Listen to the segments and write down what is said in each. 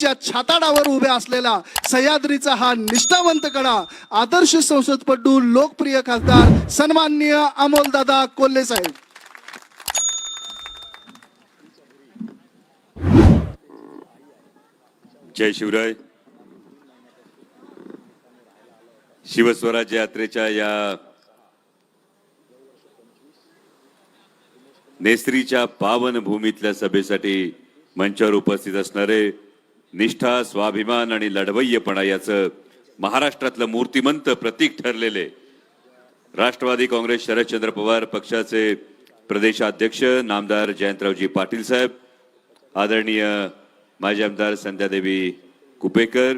च्या छाताडावर उभ्या असलेला सह्याद्रीचा हा निष्ठावंत कडा आदर्श संसदपटू लोकप्रिय खासदार सन्माननीय अमोलदादा कोल्हे साहेब. जय शिवराय. शिवस्वराज्य यात्रेच्या या नेसरीच्या पावन भूमीतल्या सभेसाठी मंचावर उपस्थित असणारे निष्ठा स्वाभिमान आणि लढवय्यपणा याचं महाराष्ट्रातलं मूर्तिमंत प्रतीक ठरलेले राष्ट्रवादी काँग्रेस शरदचंद्र पवार पक्षाचे प्रदेशाध्यक्ष नामदार जयंतरावजी पाटील साहेब आदरणीय माजी आमदार संध्यादेवी कुपेकर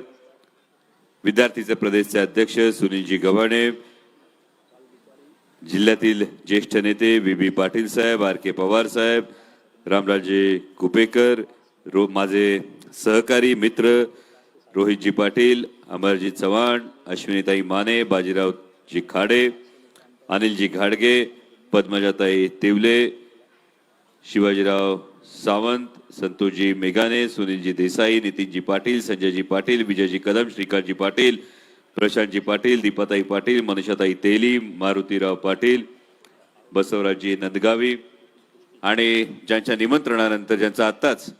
विद्यार्थीचे प्रदेशचे अध्यक्ष सुनीलजी गव्हाणे जिल्ह्यातील ज्येष्ठ नेते V B Patil saheb R K Pawar saheb Ramraje Kupekar row माझे सहकारी मित्र रोहितजी पाटील अमरजी चव्हाण अश्विनीताई माने बाजीरावजी खाडे अनिलजी घाडगे पद्मजाताई तिवले शिवाजीराव सावंत संतोषजी मेघाने सुनीलजी देसाई नितीनजी पाटील संजयजी पाटील विजयजी कदम श्रीकांतजी पाटील प्रशांतजी पाटील दीपाताई पाटील मनीषाताई तेली मारुतीराव पाटील बसवराजजी नंदगावी आणि ज्यांच्या निमंत्रणानंतर ज्यांचा आत्ताच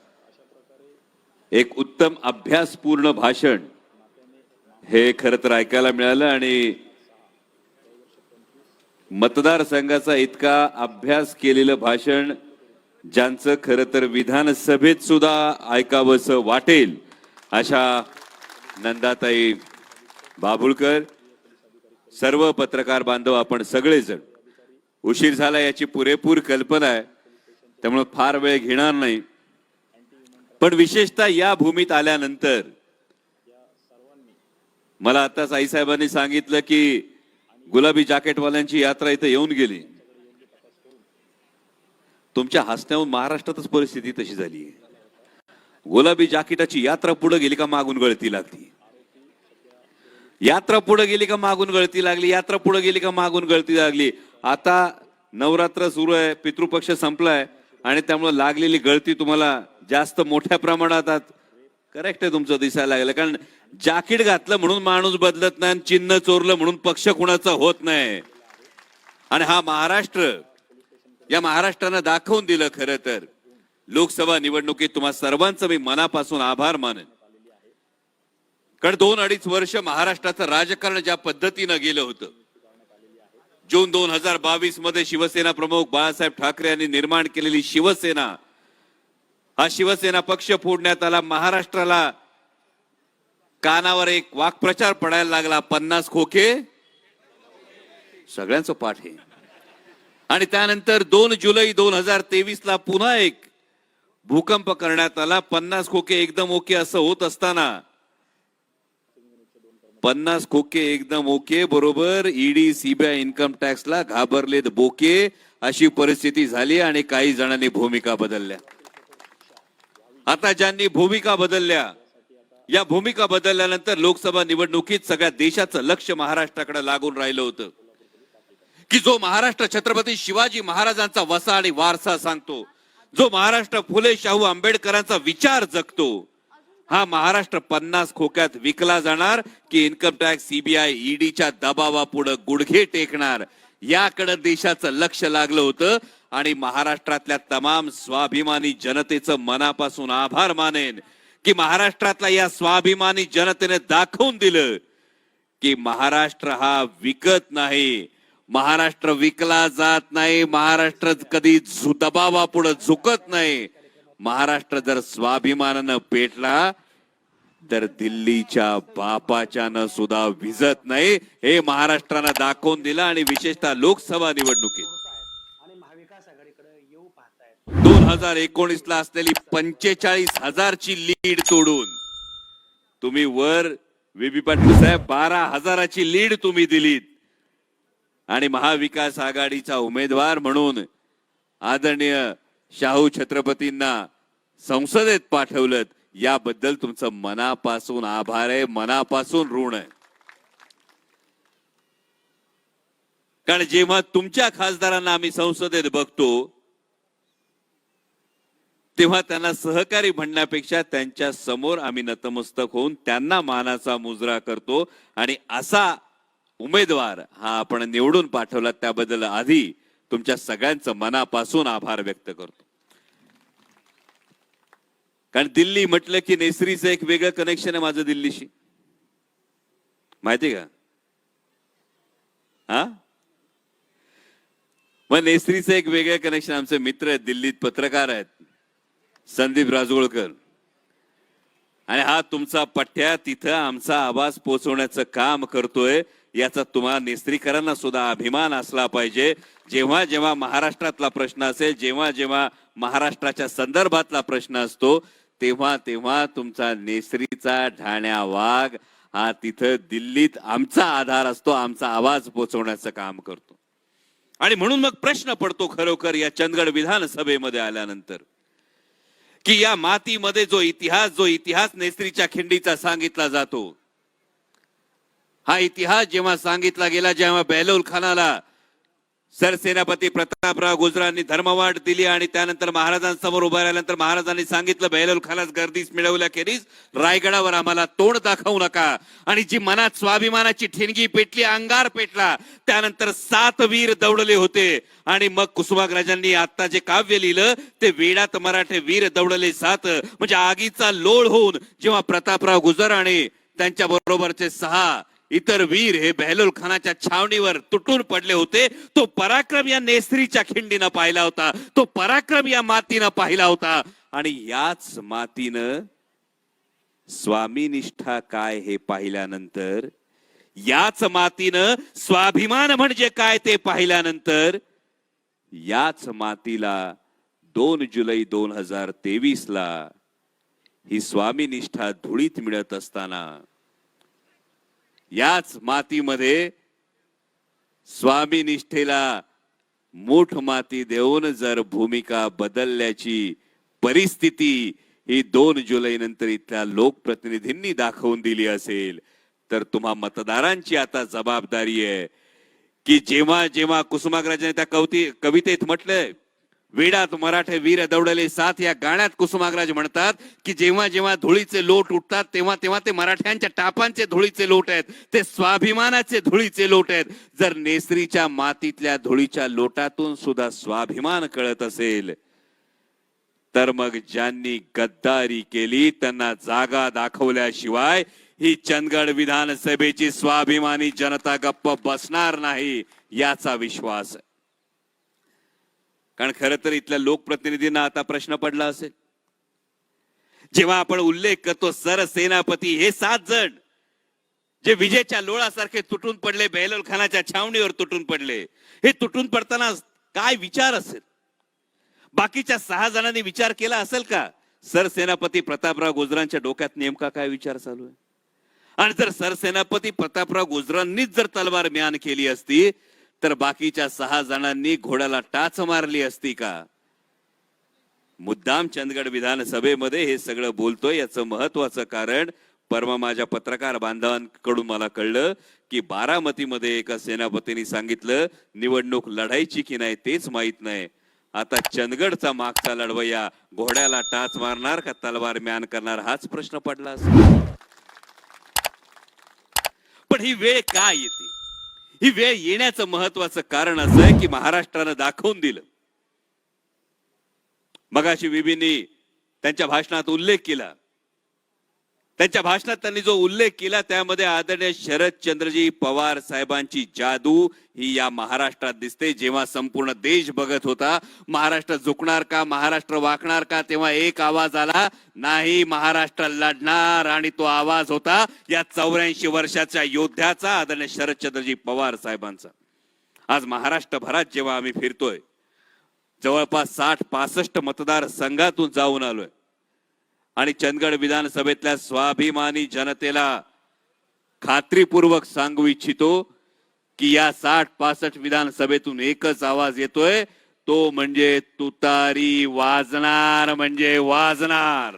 एक उत्तम अभ्यासपूर्ण भाषण हे खरं तर ऐकायला मिळालं आणि मतदारसंघाचा इतका अभ्यास केलेलं भाषण ज्यांचं खरं तर विधानसभेत सुद्धा ऐकावंसं वाटेल अशा नंदाताई बाबुळकर सर्व पत्रकार बांधव आपण सगळेजण. उशीर झाला याची पुरेपूर कल्पना आहे त्यामुळे फार वेळ घेणार नाही. पण विशेषतः या भूमीत आल्यानंतर मला आताच आईसाहेबांनी सांगितलं की गुलाबी जॅकेटवाल्यांची यात्रा इथं येऊन गेली. तुमच्या हसण्याहून महाराष्ट्रातच परिस्थिती तशी झाली गुलाबी जाकिटाची यात्रा पुढे गेली का मागून गळती लागली? यात्रा पुढे गेली का मागून गळती लागली? यात्रा पुढे गेली का मागून गळती लागली? आता नवरात्र सुरू आहे पितृपक्ष संपलाय आणि त्यामुळे लागलेली गळती तुम्हाला जास्त मोठ्या प्रमाणात आत- करेक्ट आहे तुमचं दिसायला लागलं. कारण जाकीट घातलं म्हणून माणूस बदलत नाही आणि चिन्ह चोरलं म्हणून पक्ष कुणाचा होत नाही. आणि हा महाराष्ट्र या महाराष्ट्रानं दाखवून दिलं खरं तर. लोकसभा निवडणुकीत तुम्हा सर्वांचं मी मनापासून आभार मानेन. कारण दोन अडीच वर्ष महाराष्ट्राचं राजकारण ज्या पद्धतीनं गेलं होतं जून दोन हजार बावीसमध्ये शिवसेना प्रमुख बाळासाहेब ठाकरे यांनी निर्माण केलेली शिवसेना हा शिवसेना पक्ष फोडण्यात आला. महाराष्ट्राला कानावर एक वाक्प्रचार पडायला लागला. पन्नास खोके. सगळ्यांचं पाठ आहे आणि त्यानंतर दोन जुलै दोन हजार तेवीस ला पुन्हा एक भूकंप करण्यात आला. पन्नास खोके एकदम ओके असं होत असताना पन्नास खोके एकदम ओके बरोबर. ईडी सीबीआय इन्कम टॅक्सला घाबरलेत बोके. अशी परिस्थिती झाली आणि काही जणांनी भूमिका बदलल्या. आता ज्यांनी भूमिका बदलल्या या भूमिका बदलल्यानंतर लोकसभा निवडणुकीत सगळ्या देशाचं लक्ष महाराष्ट्राकडे लागून राहिलं होतं. की जो महाराष्ट्र छत्रपती शिवाजी महाराजांचा वसा आणि वारसा सांगतो जो महाराष्ट्र फुले शाहू आंबेडकरांचा विचार जगतो हा महाराष्ट्र पन्नास खोक्यात विकला जाणार की इन्कम टॅक्स सीबीआय ईडीच्या दबावापुढे गुडघे टेकणार याकडे देशाचं लक्ष लागलं होतं. आणि महाराष्ट्रातल्या तमाम स्वाभिमानी जनतेचं मनापासून आभार मानेन की महाराष्ट्रातल्या या स्वाभिमानी जनतेने दाखवून दिलं की महाराष्ट्र हा विकत नाही महाराष्ट्र विकला जात नाही महाराष्ट्र कधी झु- दबावापुढे झुकत नाही. महाराष्ट्र जर स्वाभिमानानं पेटला तर दिल्लीच्या बापाच्यानं सुद्धा विजत नाही. हे महाराष्ट्रानं दाखवून दिलं आणि विशेषतः लोकसभा निवडणुकीत दोन हजार एकोणीस ला असलेली पंचेचाळीस हजारची लीड तोडून तुम्ही वर विबी पाटील साहेब बारा हजाराची लीड तुम्ही दिलीत. आणि महाविकास आघाडीचा उमेदवार म्हणून आदरणीय शाहू छत्रपतींना संसदेत पाठवलं याबद्दल तुमचं मनापासून आभार आहे मनापासून ऋण आहे. कारण जेव्हा तुमच्या खासदारांना आम्ही संसदेत बघतो तेव्हा त्यांना सहकारी म्हणण्यापेक्षा त्यांच्यासमोर आम्ही नतमस्तक होऊन त्यांना मानाचा मुजरा करतो. आणि असा उमेदवार हा आपण निवडून पाठवला त्याबद्दल आधी तुमच्या सगळ्यांचं मनापासून आभार व्यक्त करतो. कारण दिल्ली म्हटलं की नेसरीचं एक वेगळं कनेक्शन आहे माझं दिल्लीशी. माहिती का? हा? मग नेसरीचं एक वेगळं कनेक्शन आमचे मित्र आहेत दिल्लीत पत्रकार आहेत. संदीप राजगोळकर. आणि हा तुमचा पठ्या तिथं आमचा आवाज पोहोचवण्याचं काम करतोय याचा तुम्हाला नेस्त्रीकरांना सुद्धा अभिमान असला पाहिजे. जेव्हा जेव्हा महाराष्ट्रातला प्रश्न असेल जेव्हा जेव्हा महाराष्ट्राच्या संदर्भातला प्रश्न असतो तेव्हा तेव्हा तुमचा नेसरीचा ढाण्या वाघ हा तिथं दिल्लीत आमचा आधार असतो आमचा आवाज पोचवण्याचं काम करतो. आणि म्हणून मग प्रश्न पडतो खरोखर या चंदगड विधानसभेमध्ये आल्यानंतर. की या मातीमध्ये जो इतिहास जो इतिहास नेसरीच्या खिंडीचा सांगितला जातो हा इतिहास जेव्हा सांगितला गेला जेव्हा बेलोल खानाला सरसेनापती प्रतापराव गुजरांनी धर्मवाट दिली आणि त्यानंतर महाराजांसमोर उभा राहिल्यानंतर महाराजांनी सांगितलं बेलोल खालास गर्दीस मिळवल्याखेरीज रायगडावर आम्हाला तोंड दाखवू नका. आणि जी मनात स्वाभिमानाची ठिणगी पेटली अंगार पेटला त्यानंतर सात वीर दौडले होते. आणि मग कुसुमाग्रजांनी आता जे काव्य लिहिलं ते वेडात मराठे वीर दौडले सात. म्हणजे आगीचा लोळ होऊन जेव्हा प्रतापराव गुजर आणि त्यांच्या बरोबरचे सहा इतर वीर हे बेहलोल खानाच्या छावणीवर तुटून पडले होते. तो पराक्रम या नेसरीच्या खिंडीनं पाहिला होता. तो पराक्रम या मातीनं पाहिला होता. आणि याच मातीनं स्वामीनिष्ठा काय हे पाहिल्यानंतर याच मातीनं स्वाभिमान म्हणजे काय ते पाहिल्यानंतर याच मातीला दोन जुलै दोन हजार तेवीस ला ही स्वामीनिष्ठा धुळीत मिळत असताना याच मातीमध्ये स्वामी निष्ठेला मूठ माती देऊन जर भूमिका बदलल्याची परिस्थिती ही दोन जुलै नंतर इथल्या लोकप्रतिनिधींनी दाखवून दिली असेल तर तुम्हा मतदारांची आता जबाबदारी आहे की जेव्हा जेव्हा कुसुमाग्रजाने त्या कवती कवितेत म्हटलंय वेडात मराठे वीर दौडले साथ या गाण्यात कुसुमाग्रज म्हणतात की जेव्हा जेव्हा धुळीचे लोट उठतात तेव्हा तेव्हा ते मराठ्यांच्या टापांचे धुळीचे लोट आहेत ते स्वाभिमानाचे धुळीचे लोट आहेत. जर नेसरीच्या मातीतल्या धुळीच्या लोटातून सुद्धा स्वाभिमान कळत असेल तर मग ज्यांनी गद्दारी केली त्यांना जागा दाखवल्याशिवाय ही चंदगड विधानसभेची स्वाभिमानी जनता गप्प बसणार नाही याचा विश्वास आहे. कारण खरं तर इथल्या लोकप्रतिनिधींना आता प्रश्न पडला असेल. जेव्हा आपण उल्लेख करतो सरसेनापती हे सात जण जे विजेच्या लोळासारखे तुटून पडले बेहलोल खानाच्या छावणीवर तुटून पडले हे तुटून पडताना काय विचार असेल? बाकीच्या सहा जणांनी विचार केला असेल का? सरसेनापती प्रतापराव गुजरांच्या डोक्यात नेमका काय विचार चालू आहे? आणि जर सरसेनापती प्रतापराव गुजरांनीच जर तलवार म्यान केली असती तर बाकीच्या सहा जणांनी घोड्याला टाच मारली असती का? मुद्दाम चंदगड विधानसभेमध्ये हे सगळं बोलतोय याचं महत्वाचं कारण परवा माझ्या पत्रकार बांधवांकडून मला कळलं की बारामतीमध्ये एका सेनापतींनी सांगितलं निवडणूक लढायची की नाही तेच माहीत नाही. आता चंदगडचा मागचा लढवया घोड्याला टाच मारणार का तलवार म्यान करणार हाच प्रश्न पडला पण ही वेळ का येते? ही वेळ येण्याचं महत्वाचं कारण असं आहे की महाराष्ट्रानं दाखवून दिलं. मगाशी विबींनी त्यांच्या भाषणात उल्लेख केला. त्यांच्या भाषणात त्यांनी जो उल्लेख केला त्यामध्ये आदरणीय शरदचंद्रजी पवार साहेबांची जादू ही या महाराष्ट्रात दिसते. जेव्हा संपूर्ण देश बघत होता महाराष्ट्र झुकणार का महाराष्ट्र वाकणार का तेव्हा एक आवाज आला नाही महाराष्ट्र लढणार. आणि तो आवाज होता या चौऱ्याऐंशी वर्षाच्या योद्ध्याचा आदरणीय शरदचंद्रजी पवार साहेबांचा. आज महाराष्ट्रभरात जेव्हा आम्ही फिरतोय जवळपास साठ पासष्ट मतदार संघातून जाऊन आलोय. आणि चंदगड विधानसभेतल्या स्वाभिमानी जनतेला खात्रीपूर्वक सांगू इच्छितो की या साठ पासष्ट विधानसभेतून एकच आवाज येतोय. तो म्हणजे तुतारी वाजणार म्हणजे वाजणार.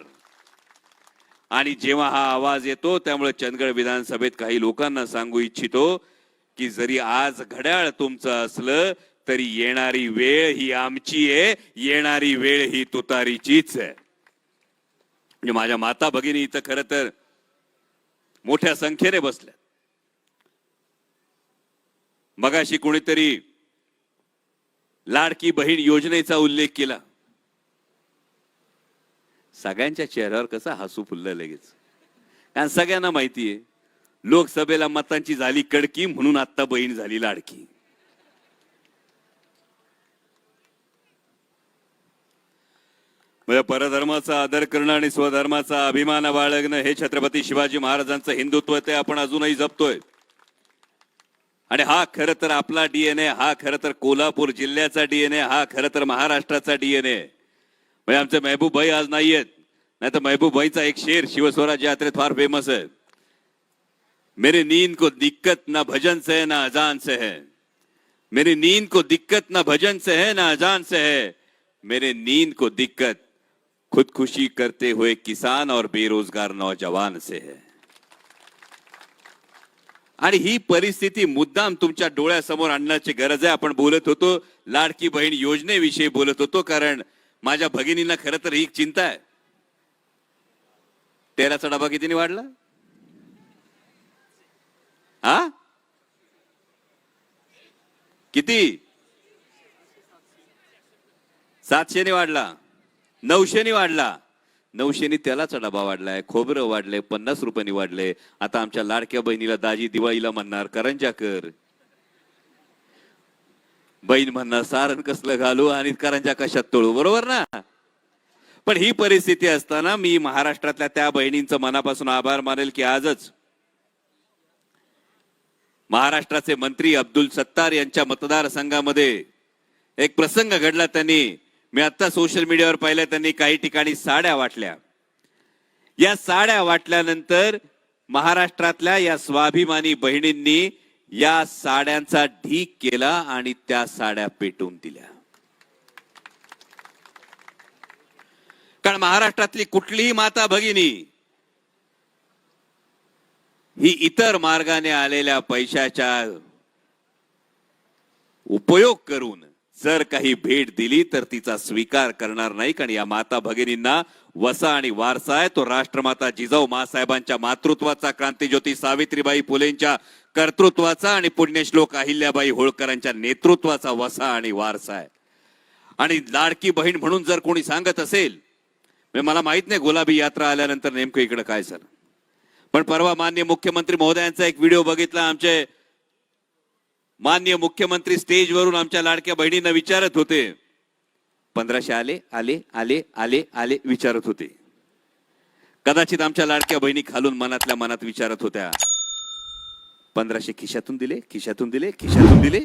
आणि जेव्हा हा आवाज येतो त्यामुळे चंदगड विधानसभेत काही लोकांना सांगू इच्छितो की जरी आज घड्याळ तुमचं असलं तरी येणारी वेळ ही आमची आहे येणारी वेळ ही तुतारीचीच आहे. म्हणजे माझ्या माता भगिनी इथं खरं तर मोठ्या संख्येने बसल्या. मगाशी कोणीतरी लाडकी बहीण योजनेचा उल्लेख केला. सगळ्यांच्या चेहऱ्यावर कसा हसू फुललं लगेच. कारण सगळ्यांना माहिती आहे लोकसभेला मतांची झाली कडकी म्हणून आता बहीण झाली लाडकी. म्हणजे परधर्माचा आदर करणं आणि स्वधर्माचा अभिमान बाळगणं हे छत्रपती शिवाजी महाराजांचं हिंदुत्व ते आपण अजूनही जपतोय. आणि हा खरं तर आपला डीएनए हा खरं तर कोल्हापूर जिल्ह्याचा डीएनए हा खरं तर महाराष्ट्राचा डीएनए म्हणजे आमचे महबूब भाई आज नाहीयेत नाही तर महबूब भाईचा एक शेर शिवस्वराज यात्रेत फार फेमस आहे. मेरी नींद को दिक्कत ना भजन से है ना अजान से है. मेरी नींद को दिक्कत ना भजन से है ना अजान से है. मेरे नींद को दिक्कत खुदकुशी करते हुए किसान और बेरोजगार नौजवान से है। आणि ही परिस्थिती मुद्दाम तुमच्या डोळ्यासमोर आणण्याची गरज आहे. आपण बोलत होतो लाडकी बहीण योजनेविषयी बोलत होतो कारण माझ्या भगिनींना खरं तर ही चिंता आहे. तेलाचा डबा कितीने वाढला? हा? किती? सातशेने वाढला. नऊशेने वाढला. नऊशेने त्यालाच डबा वाढलाय खोबरं वाढले पन्नास रुपयांनी वाढले. आता आमच्या लाडक्या बहिणीला दाजी दिवाळीला म्हणणार करंजा कर. बहीण म्हणणार सारण कसलं घालू आणि करंजा कशात तोळू बरोबर ना? पण ही परिस्थिती असताना मी महाराष्ट्रातल्या त्या बहिणींचं मनापासून आभार मानेल की आजच महाराष्ट्राचे मंत्री अब्दुल सत्तार यांच्या मतदारसंघामध्ये एक प्रसंग घडला त्यांनी. मी आता सोशल मीडियावर पाहिलं त्यांनी काही ठिकाणी साड्या वाटल्या. या साड्या वाटल्यानंतर महाराष्ट्रातल्या या स्वाभिमानी बहिणींनी या साड्यांचा ढीक केला आणि त्या साड्या पेटवून दिल्या. कारण महाराष्ट्रातली कुठलीही माता भगिनी ही इतर मार्गाने आलेल्या पैशाच्या उपयोग करून जर काही भेट दिली तर तिचा स्वीकार करणार नाही कारण या माता भगिनींना वसा आणि वारसा आहे. तो राष्ट्रमाता जिजाऊ मासाहेबांच्या मातृत्वाचा क्रांतीज्योती सावित्रीबाई फुलेंच्या कर्तृत्वाचा आणि पुण्यश्लोक अहिल्याबाई होळकरांच्या नेतृत्वाचा वसा आणि वारसा आहे. आणि लाडकी बहीण म्हणून जर कोणी सांगत असेल म्हणजे मला माहीत नाही गुलाबी यात्रा आल्यानंतर नेमकं इकडं काय सर पण परवा मान्य मुख्यमंत्री महोदयांचा एक व्हिडिओ बघितला. आमचे मान्य मुख्यमंत्री स्टेजवरून आमच्या लाडक्या बहिणींना विचारत होते. पंधराशे आले आले आले आले आले विचारत होते. कदाचित आमच्या लाडक्या बहिणी खालून मनातल्या मनात विचारत होत्या. पंधराशे खिशातून दिले खिशातून दिले खिशातून दिले.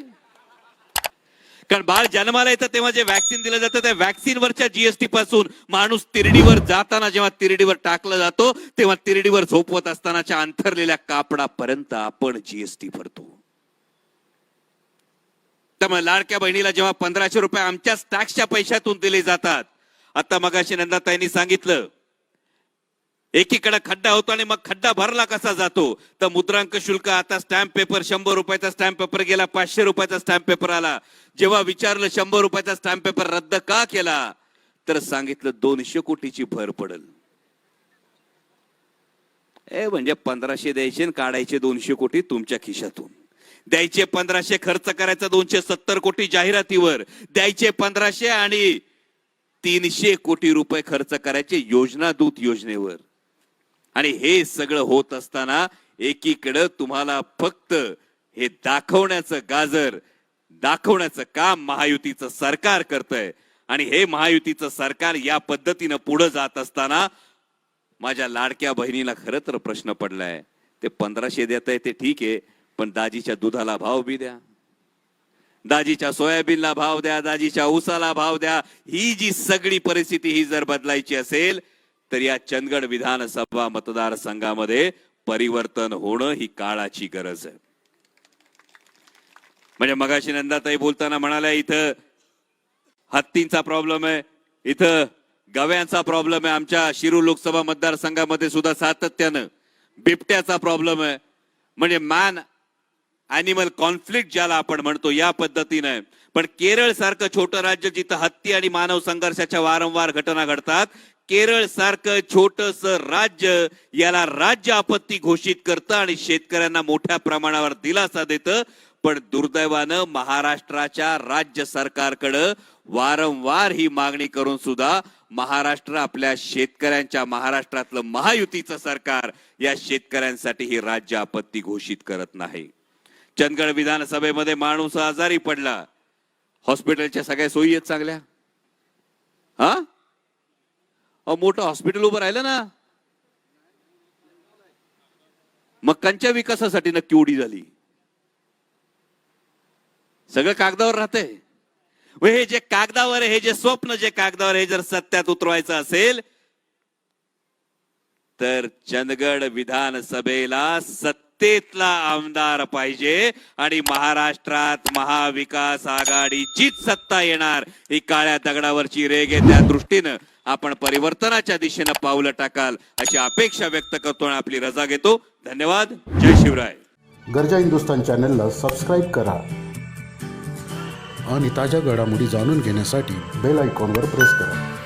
कारण बाळ जन्माला येतं तेव्हा जे व्हॅक्सिन दिलं जातं त्या व्हॅक्सिनवरच्या जीएसटी पासून माणूस तिरडीवर जाताना जेव्हा तिरडीवर टाकला जातो तेव्हा तिरडीवर झोपवत असतानाच्या अंथरलेल्या कापडापर्यंत आपण जीएसटी भरतो. त्यामुळे लाडक्या बहिणीला जेव्हा पंधराशे रुपये आमच्याच टॅक्सच्या पैशातून दिले जातात आता मगाशी नंदाताईंनी सांगितलं एकीकडे खड्डा होतो आणि मग खड्डा भरला कसा जातो? तर मुद्रांक शुल्क आता स्टॅम्प पेपर शंभर रुपयाचा स्टॅम्प पेपर गेला पाचशे रुपयाचा स्टॅम्प पेपर आला. जेव्हा विचारलं शंभर रुपयाचा स्टॅम्प पेपर रद्द का केला? तर सांगितलं दोनशे कोटीची भर पडल. ए म्हणजे पंधराशे द्यायचे काढायचे दोनशे कोटी तुमच्या खिशातून. द्यायचे पंधराशे खर्च करायचा दोनशे सत्तर कोटी जाहिरातीवर. द्यायचे पंधराशे आणि तीनशे कोटी रुपये खर्च करायचे योजना दूत योजनेवर. आणि हे सगळं होत असताना एकीकडं तुम्हाला फक्त हे दाखवण्याचं गाजर दाखवण्याचं काम महायुतीचं सरकार करतंय. आणि हे महायुतीचं सरकार या पद्धतीनं पुढे जात असताना माझ्या लाडक्या बहिणीला खरं तर प्रश्न पडलाय. ते पंधराशे देत आहे ते ठीक आहे. पण दाजीच्या दुधाला भाव बी द्या. दाजीच्या सोयाबीनला भाव द्या दाजीच्या ऊसाला भाव द्या. ही जी सगळी परिस्थिती ही जर बदलायची असेल तर या चंदगड विधानसभा मतदारसंघामध्ये परिवर्तन होणं ही काळाची गरज आहे. म्हणजे मगाशी नंदाताई बोलताना म्हणाल्या इथं हत्तींचा प्रॉब्लेम आहे इथं गव्यांचा प्रॉब्लेम आहे. आमच्या शिरू लोकसभा मतदारसंघामध्ये सुद्धा सातत्यानं बिबट्याचा प्रॉब्लेम आहे. म्हणजे मॅन अॅनिमल कॉन्फ्लिक्ट ज्याला आपण म्हणतो या पद्धतीनं. पण केरळ सारखं छोटं राज्य जिथं हत्ती आणि मानव संघर्षाच्या वारंवार घटना घडतात केरळ सारखं छोटस राज्य याला राज्य आपत्ती घोषित करतं आणि शेतकऱ्यांना मोठ्या प्रमाणावर दिलासा देतं. पण दुर्दैवानं महाराष्ट्राच्या राज्य सरकारकडं वारंवार ही मागणी करून सुद्धा महाराष्ट्र आपल्या शेतकऱ्यांच्या महाराष्ट्रातलं महायुतीचं सरकार या शेतकऱ्यांसाठी ही राज्य आपत्ती घोषित करत नाही. चंदगड विधानसभेमध्ये माणूस आजारी पडला. हॉस्पिटलच्या सगळ्या सोयी आहेत चांगल्या. हा? अहो मोठं हॉस्पिटल उभं राहिलं ना. मग कंच्या विकासासाठी नक्की उडी झाली. सगळं कागदावर राहते हे जे कागदावर आहे, हे जे स्वप्न जे कागदावर आहे, हे जर सत्यात उतरवायचं असेल तर चंदगड विधानसभेला सत्य सत्तेतला आमदार पाहिजे. आणि महाराष्ट्रात महाविकास आघाडीचीच सत्ता येणार. ही काळ्या दगडावरची रेग आहे त्या दृष्टीनं. आपण परिवर्तनाच्या दिशेनं पावलं टाकाल अशी अपेक्षा व्यक्त करतो आणि आपली रजा घेतो. धन्यवाद. जय शिवराय. गरजा हिंदुस्तान चॅनलला सबस्क्राईब करा. आणि ताज्या घडामोडी जाणून घेण्यासाठी बेल आयकॉनवर प्रेस करा.